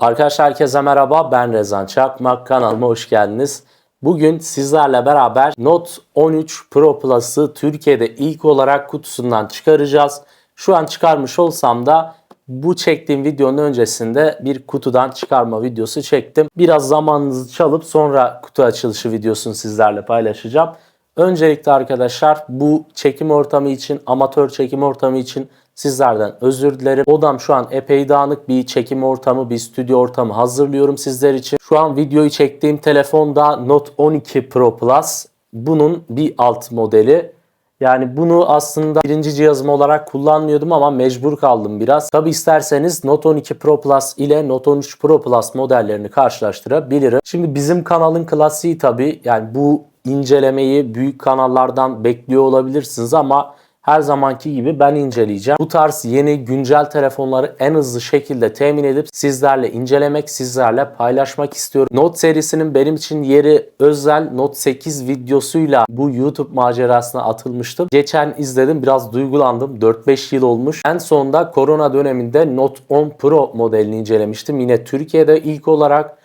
Arkadaşlar herkese merhaba ben Rezan Çakmak kanalıma hoş geldiniz. Bugün sizlerle beraber Note 13 Pro Plus'ı Türkiye'de ilk olarak kutusundan çıkaracağız. Şu an çıkarmış olsam da bu çektiğim videonun öncesinde bir kutudan çıkarma videosu çektim. Biraz zamanınızı çalıp sonra kutu açılışı videosunu sizlerle paylaşacağım. Öncelikle arkadaşlar bu çekim ortamı için, amatör çekim ortamı için sizlerden özür dilerim. Odam şu an epey dağınık bir çekim ortamı, bir stüdyo ortamı hazırlıyorum sizler için. Şu an videoyu çektiğim telefonda Note 12 Pro Plus. Bunun bir alt modeli. Yani bunu aslında birinci cihazım olarak kullanmıyordum ama mecbur kaldım biraz. Tabi isterseniz Note 12 Pro Plus ile Note 13 Pro Plus modellerini karşılaştırabilirim. Şimdi bizim kanalın klasiği tabi yani bu incelemeyi büyük kanallardan bekliyor olabilirsiniz ama her zamanki gibi ben inceleyeceğim. Bu tarz yeni güncel telefonları en hızlı şekilde temin edip sizlerle incelemek, sizlerle paylaşmak istiyorum. Note serisinin benim için yeri özel Note 8 videosuyla bu YouTube macerasına atılmıştım. Geçen izledim biraz duygulandım. 4-5 yıl olmuş. En sonunda korona döneminde Note 10 Pro modelini incelemiştim. Yine Türkiye'de ilk olarak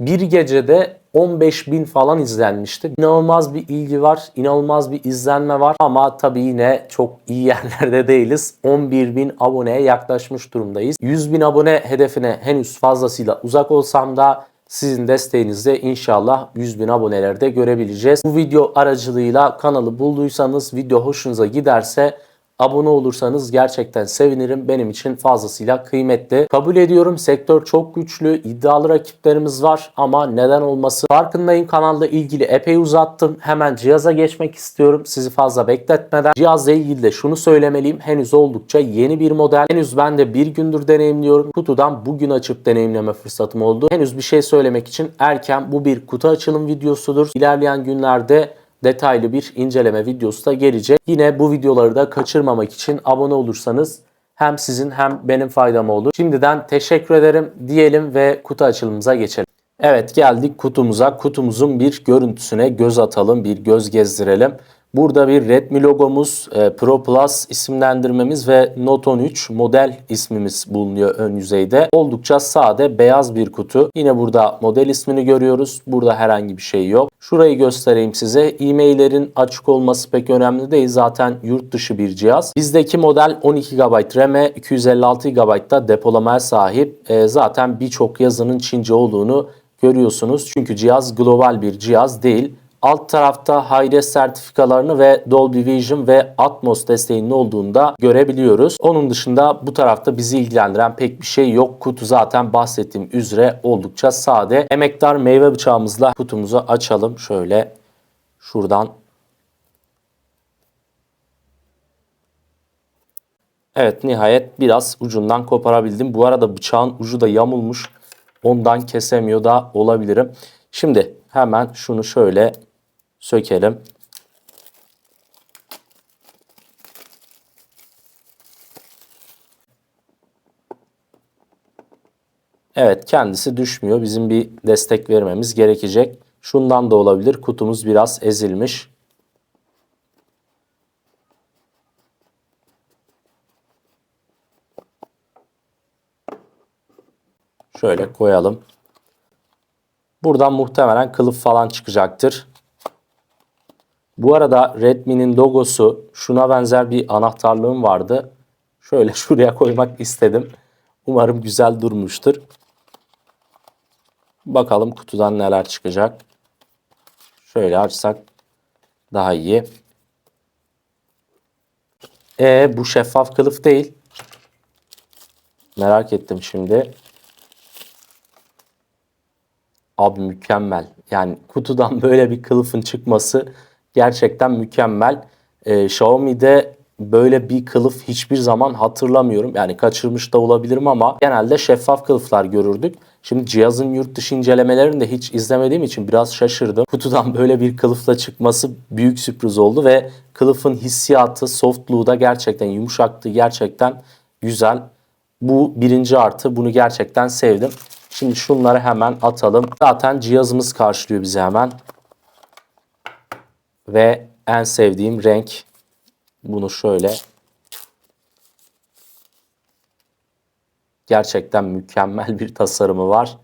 bir gecede 15 bin falan izlenmişti. İnanılmaz bir ilgi var, inanılmaz bir izlenme var ama tabii yine çok iyi yerlerde değiliz. 11 bin aboneye yaklaşmış durumdayız. 100 bin abone hedefine henüz fazlasıyla uzak olsam da sizin desteğinizle inşallah 100 bin abonelerde görebileceğiz. Bu video aracılığıyla kanalı bulduysanız, video hoşunuza giderse Abone olursanız gerçekten sevinirim. Benim için fazlasıyla kıymetli. Kabul ediyorum sektör çok güçlü, iddialı rakiplerimiz var ama neden olması farkındayım. Kanalda ilgili epey uzattım. Hemen cihaza geçmek istiyorum. Sizi fazla bekletmeden. Cihazla ilgili de şunu söylemeliyim. Henüz oldukça yeni bir model. Henüz ben de bir gündür deneyimliyorum. Kutudan bugün açıp deneyimleme fırsatım oldu. Henüz bir şey söylemek için erken. Bu bir kutu açılım videosudur. İlerleyen günlerde detaylı bir inceleme videosu da gelecek. Yine bu videoları da kaçırmamak için abone olursanız hem sizin hem benim faydam olur. Şimdiden teşekkür ederim diyelim ve kutu açılımımıza geçelim. Evet geldik kutumuza. Kutumuzun bir görüntüsüne göz atalım, bir göz gezdirelim. Burada bir Redmi logomuz, e, Pro Plus isimlendirmemiz ve Note 13 model ismimiz bulunuyor ön yüzeyde. Oldukça sade, beyaz bir kutu. Yine burada model ismini görüyoruz. Burada herhangi bir şey yok. Şurayı göstereyim size. E-maillerin açık olması pek önemli değil. Zaten yurt dışı bir cihaz. Bizdeki model 12 GB RAM'e 256 GB da depolamaya sahip. E, zaten birçok yazının Çince olduğunu görüyorsunuz. Çünkü cihaz global bir cihaz değil. Alt tarafta Hi-Res sertifikalarını ve Dolby Vision ve Atmos desteğinin olduğunu da görebiliyoruz. Onun dışında bu tarafta bizi ilgilendiren pek bir şey yok. Kutu zaten bahsettiğim üzere oldukça sade. Emektar meyve bıçağımızla kutumuzu açalım. Şöyle şuradan Evet nihayet biraz ucundan koparabildim. Bu arada bıçağın ucu da yamulmuş. Ondan kesemiyor da olabilirim. Şimdi hemen şunu şöyle sökelim. Evet kendisi düşmüyor. Bizim bir destek vermemiz gerekecek. Şundan da olabilir. Kutumuz biraz ezilmiş. Şöyle koyalım. Buradan muhtemelen kılıf falan çıkacaktır. Bu arada Redmi'nin logosu şuna benzer bir anahtarlığım vardı. Şöyle şuraya koymak istedim. Umarım güzel durmuştur. Bakalım kutudan neler çıkacak. Şöyle açsak daha iyi. E bu şeffaf kılıf değil. Merak ettim şimdi. Abi mükemmel. Yani kutudan böyle bir kılıfın çıkması gerçekten mükemmel. Ee, Xiaomi'de böyle bir kılıf hiçbir zaman hatırlamıyorum. Yani kaçırmış da olabilirim ama genelde şeffaf kılıflar görürdük. Şimdi cihazın yurt dışı incelemelerini de hiç izlemediğim için biraz şaşırdım. Kutudan böyle bir kılıfla çıkması büyük sürpriz oldu ve kılıfın hissiyatı, softluğu da gerçekten yumuşaklığı gerçekten güzel. Bu birinci artı. Bunu gerçekten sevdim. Şimdi şunları hemen atalım. Zaten cihazımız karşılıyor bizi hemen. Ve en sevdiğim renk bunu şöyle Gerçekten mükemmel bir tasarımı var.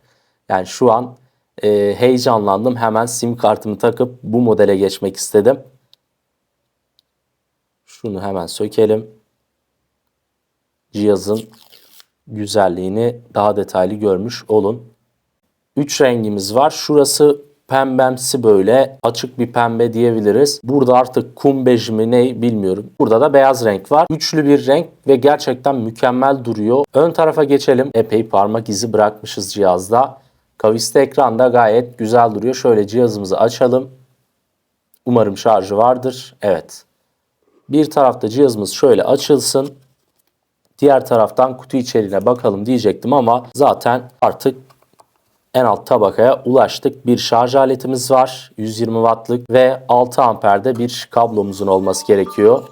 Yani şu an e, heyecanlandım. Hemen sim kartımı takıp bu modele geçmek istedim. Şunu hemen sökelim. Cihazın güzelliğini daha detaylı görmüş olun. 3 rengimiz var. Şurası pembemsi böyle açık bir pembe diyebiliriz. Burada artık kum bej mi ne bilmiyorum. Burada da beyaz renk var. Üçlü bir renk ve gerçekten mükemmel duruyor. Ön tarafa geçelim. Epey parmak izi bırakmışız cihazda. Kavisli ekran da gayet güzel duruyor. Şöyle cihazımızı açalım. Umarım şarjı vardır. Evet. Bir tarafta cihazımız şöyle açılsın. Diğer taraftan kutu içeriğine bakalım diyecektim ama zaten artık en alt tabakaya ulaştık. Bir şarj aletimiz var. 120 wattlık ve 6 amperde bir kablomuzun olması gerekiyor.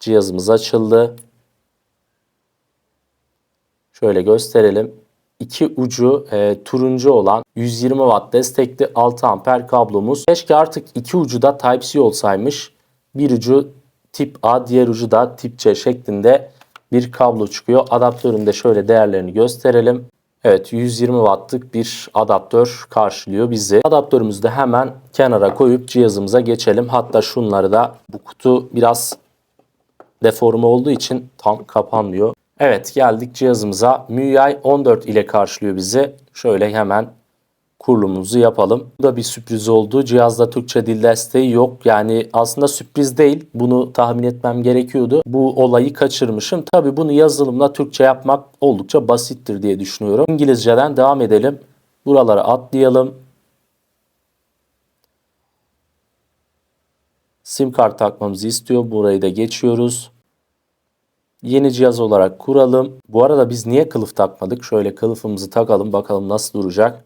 Cihazımız açıldı. Şöyle gösterelim. İki ucu e, turuncu olan 120 watt destekli 6 amper kablomuz. Keşke artık iki ucu da Type-C olsaymış. Bir ucu tip A, diğer ucu da tip C şeklinde bir kablo çıkıyor. Adaptörün de şöyle değerlerini gösterelim. Evet 120 wattlık bir adaptör karşılıyor bizi. Adaptörümüzü de hemen kenara koyup cihazımıza geçelim. Hatta şunları da bu kutu biraz deforme olduğu için tam kapanmıyor. Evet geldik cihazımıza. MIUI 14 ile karşılıyor bizi. Şöyle hemen kurulumumuzu yapalım. Bu da bir sürpriz oldu. Cihazda Türkçe dil desteği yok. Yani aslında sürpriz değil. Bunu tahmin etmem gerekiyordu. Bu olayı kaçırmışım. Tabi bunu yazılımla Türkçe yapmak oldukça basittir diye düşünüyorum. İngilizceden devam edelim. Buralara atlayalım. Sim kart takmamızı istiyor. Burayı da geçiyoruz. Yeni cihaz olarak kuralım. Bu arada biz niye kılıf takmadık? Şöyle kılıfımızı takalım bakalım nasıl duracak.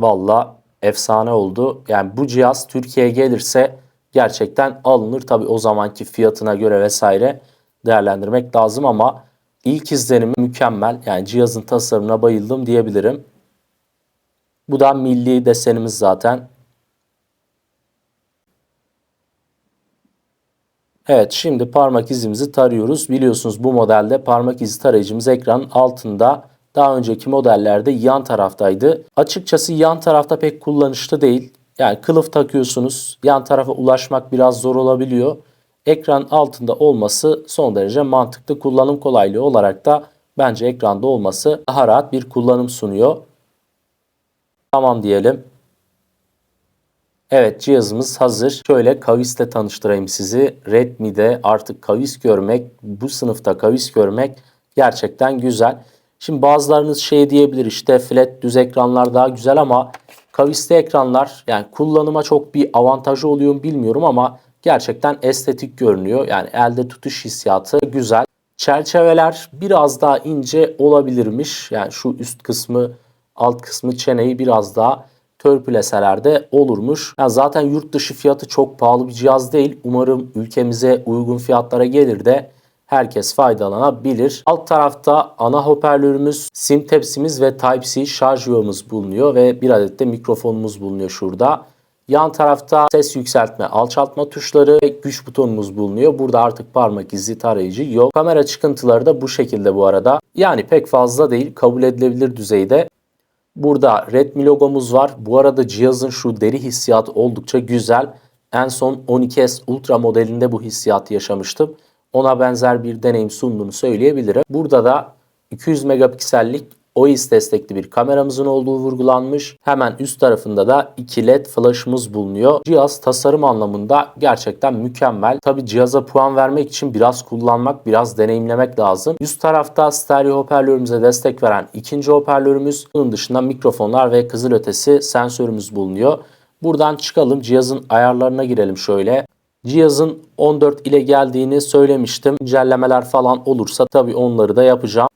Valla efsane oldu. Yani bu cihaz Türkiye'ye gelirse gerçekten alınır. Tabi o zamanki fiyatına göre vesaire değerlendirmek lazım ama ilk izlenimi mükemmel. Yani cihazın tasarımına bayıldım diyebilirim. Bu da milli desenimiz zaten. Evet şimdi parmak izimizi tarıyoruz. Biliyorsunuz bu modelde parmak izi tarayıcımız ekranın altında. Daha önceki modellerde yan taraftaydı. Açıkçası yan tarafta pek kullanışlı değil. Yani kılıf takıyorsunuz. Yan tarafa ulaşmak biraz zor olabiliyor. Ekran altında olması son derece mantıklı. Kullanım kolaylığı olarak da bence ekranda olması daha rahat bir kullanım sunuyor. Tamam diyelim. Evet cihazımız hazır. Şöyle kavisle tanıştırayım sizi. Redmi'de artık kavis görmek, bu sınıfta kavis görmek gerçekten güzel. Şimdi bazılarınız şey diyebilir işte flat düz ekranlar daha güzel ama kavisli ekranlar yani kullanıma çok bir avantajı oluyor mu bilmiyorum ama gerçekten estetik görünüyor. Yani elde tutuş hissiyatı güzel. Çerçeveler biraz daha ince olabilirmiş. Yani şu üst kısmı alt kısmı çeneyi biraz daha törpüleseler de olurmuş. Yani zaten yurt dışı fiyatı çok pahalı bir cihaz değil. Umarım ülkemize uygun fiyatlara gelir de herkes faydalanabilir. Alt tarafta ana hoparlörümüz, sim tepsimiz ve Type-C şarj yuvamız bulunuyor ve bir adet de mikrofonumuz bulunuyor şurada. Yan tarafta ses yükseltme, alçaltma tuşları ve güç butonumuz bulunuyor. Burada artık parmak izi tarayıcı yok. Kamera çıkıntıları da bu şekilde bu arada. Yani pek fazla değil, kabul edilebilir düzeyde. Burada Redmi logomuz var. Bu arada cihazın şu deri hissiyatı oldukça güzel. En son 12S Ultra modelinde bu hissiyatı yaşamıştım. Ona benzer bir deneyim sunduğunu söyleyebilirim. Burada da 200 megapiksellik OIS destekli bir kameramızın olduğu vurgulanmış. Hemen üst tarafında da 2 LED flash'ımız bulunuyor. Cihaz tasarım anlamında gerçekten mükemmel. Tabi cihaza puan vermek için biraz kullanmak, biraz deneyimlemek lazım. Üst tarafta stereo hoparlörümüze destek veren ikinci hoparlörümüz. Bunun dışında mikrofonlar ve kızılötesi sensörümüz bulunuyor. Buradan çıkalım cihazın ayarlarına girelim şöyle. Cihazın 14 ile geldiğini söylemiştim. Güncellemeler falan olursa tabii onları da yapacağım.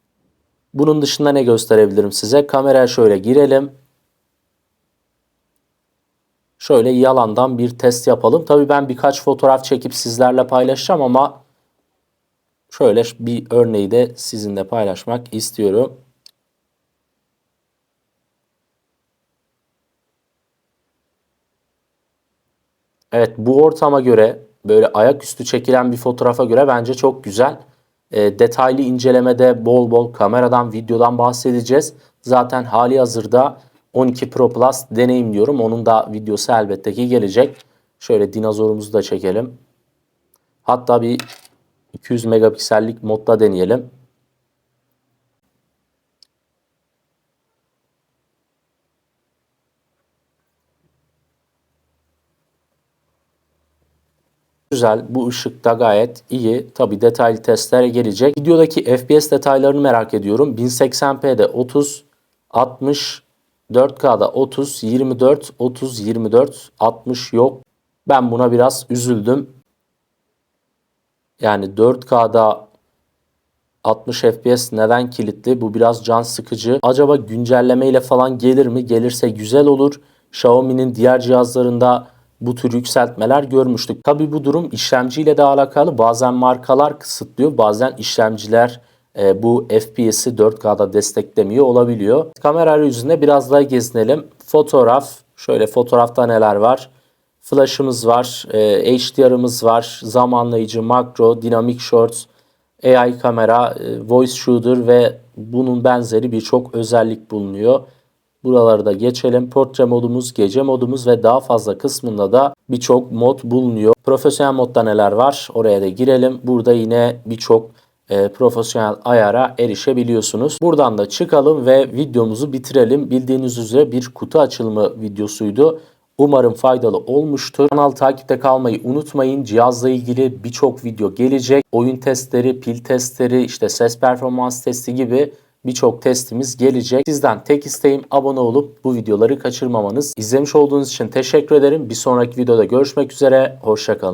Bunun dışında ne gösterebilirim size? Kameraya şöyle girelim. Şöyle yalandan bir test yapalım. Tabii ben birkaç fotoğraf çekip sizlerle paylaşacağım ama şöyle bir örneği de sizinle paylaşmak istiyorum. Evet bu ortama göre böyle ayaküstü çekilen bir fotoğrafa göre bence çok güzel. E, detaylı incelemede bol bol kameradan, videodan bahsedeceğiz. Zaten hali hazırda 12 Pro Plus deneyimliyorum. Onun da videosu elbette ki gelecek. Şöyle dinozorumuzu da çekelim. Hatta bir 200 megapiksellik modda deneyelim. Güzel. Bu ışıkta gayet iyi. Tabi detaylı testlere gelecek. Videodaki FPS detaylarını merak ediyorum. 1080p'de 30, 60, 4K'da 30, 24, 30, 24, 60 yok. Ben buna biraz üzüldüm. Yani 4K'da 60 FPS neden kilitli? Bu biraz can sıkıcı. Acaba güncelleme ile falan gelir mi? Gelirse güzel olur. Xiaomi'nin diğer cihazlarında bu tür yükseltmeler görmüştük. Tabi bu durum işlemciyle de alakalı. Bazen markalar kısıtlıyor, bazen işlemciler e, bu FPS'i 4K'da desteklemiyor olabiliyor. Kamera arayüzünde biraz daha gezinelim. Fotoğraf, şöyle fotoğrafta neler var? Flash'ımız var, e, HDR'ımız var, zamanlayıcı, makro, dinamik shorts, AI kamera, e, voice shooter ve bunun benzeri birçok özellik bulunuyor. Buraları da geçelim. Portre modumuz, gece modumuz ve daha fazla kısmında da birçok mod bulunuyor. Profesyonel modda neler var? Oraya da girelim. Burada yine birçok e, profesyonel ayara erişebiliyorsunuz. Buradan da çıkalım ve videomuzu bitirelim. Bildiğiniz üzere bir kutu açılımı videosuydu. Umarım faydalı olmuştur. Kanal takipte kalmayı unutmayın. Cihazla ilgili birçok video gelecek. Oyun testleri, pil testleri, işte ses performans testi gibi birçok testimiz gelecek. Sizden tek isteğim abone olup bu videoları kaçırmamanız. İzlemiş olduğunuz için teşekkür ederim. Bir sonraki videoda görüşmek üzere. Hoşçakalın.